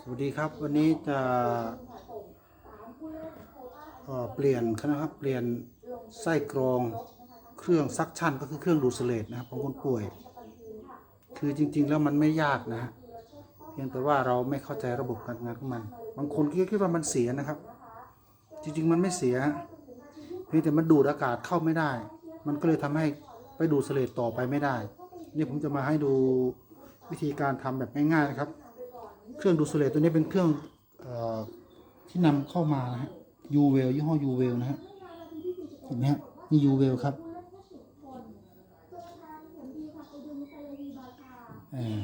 สวัสดีครับ วันนี้จะเอ่อเปลี่ยนนะครับ เปลี่ยนไส้กรองเครื่องซักชั่นก็คือเครื่องดูดเสลดนะครับของคนป่วย คือจริง ๆ แล้วมันไม่ยากนะฮะเพียงแต่ว่าเราไม่เข้าใจระบบการทำงานของมัน บางคนคิดว่ามันเสียนะครับ จริง ๆ มันไม่เสีย เพียงแต่มันดูดอากาศเข้าไม่ได้ มันก็เลยทำให้ไปดูดเสลดต่อไปไม่ได้ นี่ผมจะมาให้ดู วิธีการทำแบบง่ายๆนะครับ เครื่องดูดเลดตัวนี้เป็นเครื่องอที่นำเข้ามานะฮะยูเวลยี่ห้อยูเวลนะฮะเห็นไหมฮะนี่ยูเวลครับเออ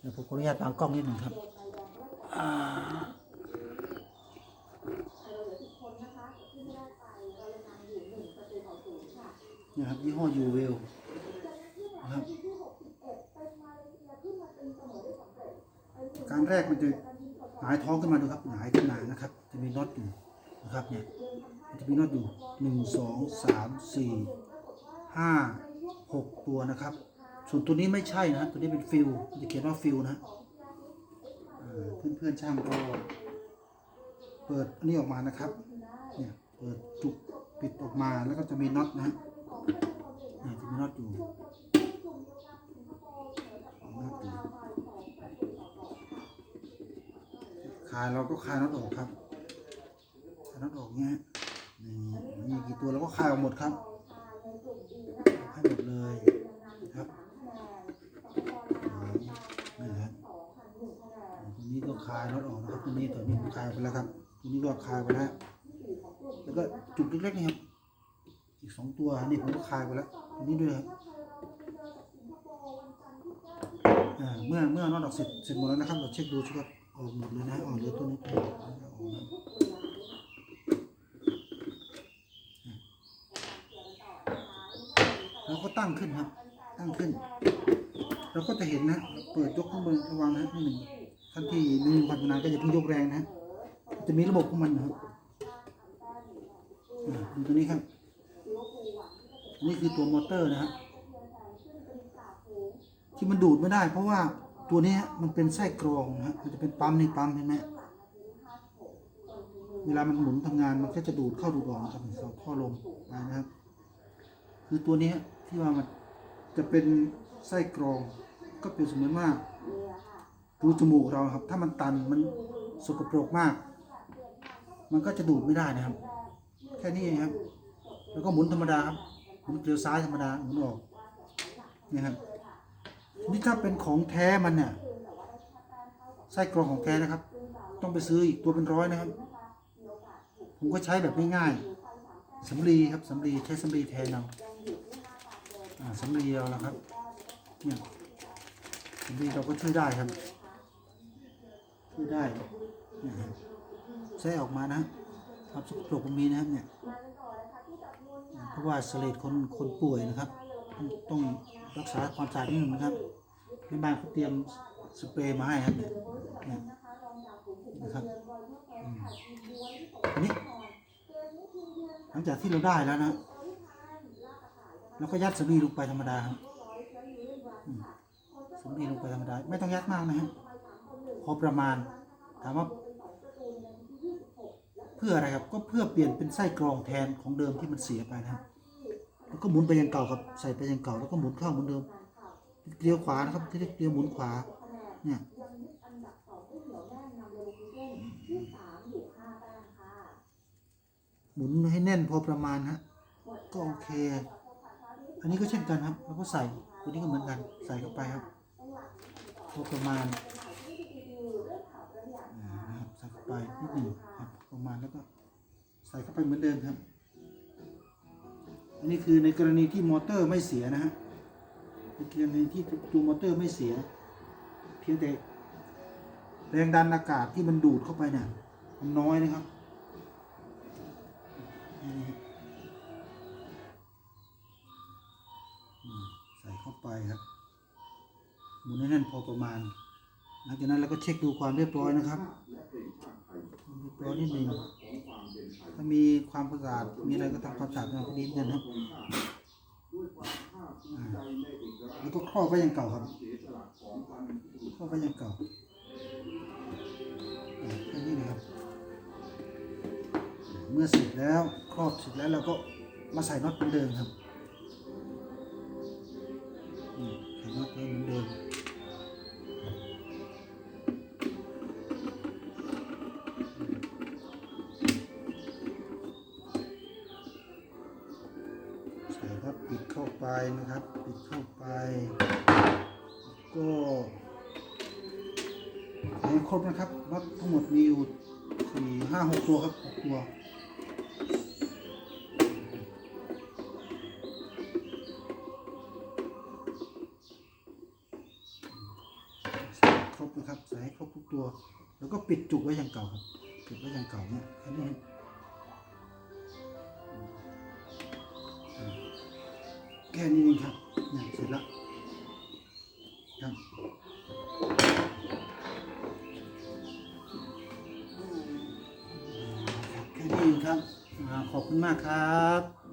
เดี๋ยวผมขออนุญาตวางกล้องนิดหนึ่งครับนี่ครับยี่ห้อยูเวลนะครับ การแรกมันจะหายท้องขึ้นมาดูครับหายขึ้นมานะครับ จะมีน็อตอยู่นะครับเนี่ยจะมีน็อตอยู่หนึ่งสองสามสี่ห้าหกตัวนะครับ ส่วนตัวนี้ไม่ใช่นะตัวนี้เป็นฟิลจะเขียนว่าฟิลนะฮะเอ่อเพื่อนๆช่างก็เปิดอันนี้ออกมานะครับเนี่ยเปิดจุกปิดออกมาแล้วก็จะมีน็อตนะฮะจะมีน็อตอยู่น็อตอยู่ายเราก็คลายน็อตออกครับคายน็อตออกเงี้ยนี่มีกี่ตัวเราก็คลายออกหมดครับให้หมดเลยครับนี่ครับตัวนี้ก็คลายน็อตออกนะครับตัวนี้ตัวนี้คลายไปแล้วครับตัวนี้ก็คลายไปแล้วแล้วก็จุดเล็กๆนี่ครับอีกสองตัวนี่ผมก็คลายไปแล้วตัวนี้ด้วยครับเมื่อเมื่อน็อตออกเสร็จเสร็จหมดแล้วนะครับเราเช็คดูสิครับ ออกหมดเลยนะออกเหลือตัวนี้ตัวเดียวออกเราก็ตั้งขึ้นครับ ตั้งขึ้น เราก็จะเห็นนะ เปิดยกข้างบนระวังนะนิดหนึ่งทันทีหนึ่งพันนานก็อย่าเพิ่งยกแรงนะ จะมีระบบของมันนะครับดูตัวนี้ครับนนี้คือตัวมอเตอร์นะฮะที่มันดูดไม่ได้เพราะว่า ตัวนี้มันเป็นไส้กรองนะฮะมันจะเป็นปั๊มในปั๊มเห็นไหมเวลามันหมุนทำงานมันก็จะดูดเข้าดูดออกครับเราท่อลมไปนะครับ คือตัวนี้ที่ว่ามันจะเป็นไส้กรอง ก็เปรียบเสมือนว่ารูจมูกเราครับ ถ้ามันตันมันสกปรกมาก มันก็จะดูดไม่ได้นะครับ แค่นี้เองครับ แล้วก็หมุนธรรมดาครับหมุนเกลียวซ้ายธรรมดาหมุนออกนี่ครับ นี่ถ้าเป็นของแท้มันเนี่ยไส้กรองของแท้นะครับ ต้องไปซื้ออีกตัวเป็นร้อยนะครับ ผมก็ใช้แบบง่ายๆสำลีครับสำลีใช้สำลีแทนเอาสำลีเราแล้วครับเนี่ยสำลีเราก็ช่วยได้ครับช่วยได้เนี่ยครับใช้ออกมานะครับสกปรกมันมีนะครับเนี่ยเพราะว่าสเลดคนคนป่วยนะครับ ต้อง รักษาความสะอาดนิดหนึ่งนะครับแม่บ้านเขาเตรียมสเปรย์มาให้ครับเนี่ยนะครับนนี้หลังจากที่เราได้แล้วนะเราก็ยัดสำลีลงไปธรรมดาครับอืมสำลีลงไปธรรมดา ไม่ต้องยัดมากนะฮะพอประมาณถามว่าเพื่ออะไรครับก็เพื่อเปลี่ยนเป็นไส้กรองแทนของเดิมที่มันเสียไปนะครับ แล้วก็หมุนไปยังเก่าครับ ใส่ไปยังเก่าแล้วก็หมุนเข้าเหมือนเดิมเลี้ยวขวานะครับที่เรียกเลี้ยวหมุนขวา เนี่ยหมุนให้แน่นพอประมาณฮะก็โอเค อันนี้ก็เช่นกันครับ แล้วก็ใส่ตัวนี้ก็เหมือนกัน ใส่เข้าไปครับพอประมาณใส่เข้าไปนิดหนึ่งครับประมาณแล้วก็ ใส่เข้าไปเหมือนเดิมครับ นนี้คือในกรณีที่มอเตอร์ไม่เสียนะฮะในกรณีที่ตัวมอเตอร์ไม่เสีย เพียงแต่แรงดันอากาศที่มันดูดเข้าไปเนี่ยมันน้อยนะครับใส่เข้าไปครับหมุนให้แน่นพอประมาณ หลังจากนั้นเราก็เช็คดูความเรียบร้อยนะครับเรียบร้อยนิดหนึ่ง ถ้ามีความสะอาดมีอะไรก็ทำความสะอาดมันก็ดีนกันครับแล้วก็ครอบไว้อย่างเก่าครับครอบไว้อย่างเก่าอ่าแค่นี้นะครับ เมื่อเสร็จแล้วครอบเสร็จแล้วเราก็มาใส่น็อตเหมือนเดิมครับ ใส่ครับปิดเข้าไปนะครับ ปิดเข้าไป ก็ใส่ให้ครบนะครับน็อตทั้งหมดมีอยู่สี่ห้าหกตัวครับหกตัวใส่ครบนะครับใส่ให้ครบทุกตัว แล้วก็ปิดจุกไว้อย่างเก่าครับปิดไว้อย่างเก่าเนี่ยแค่นี้ แค่นี้เองครับเนี่ยเสร็จแล้วครับแค่นี้เองครับขอบคุณมากครับ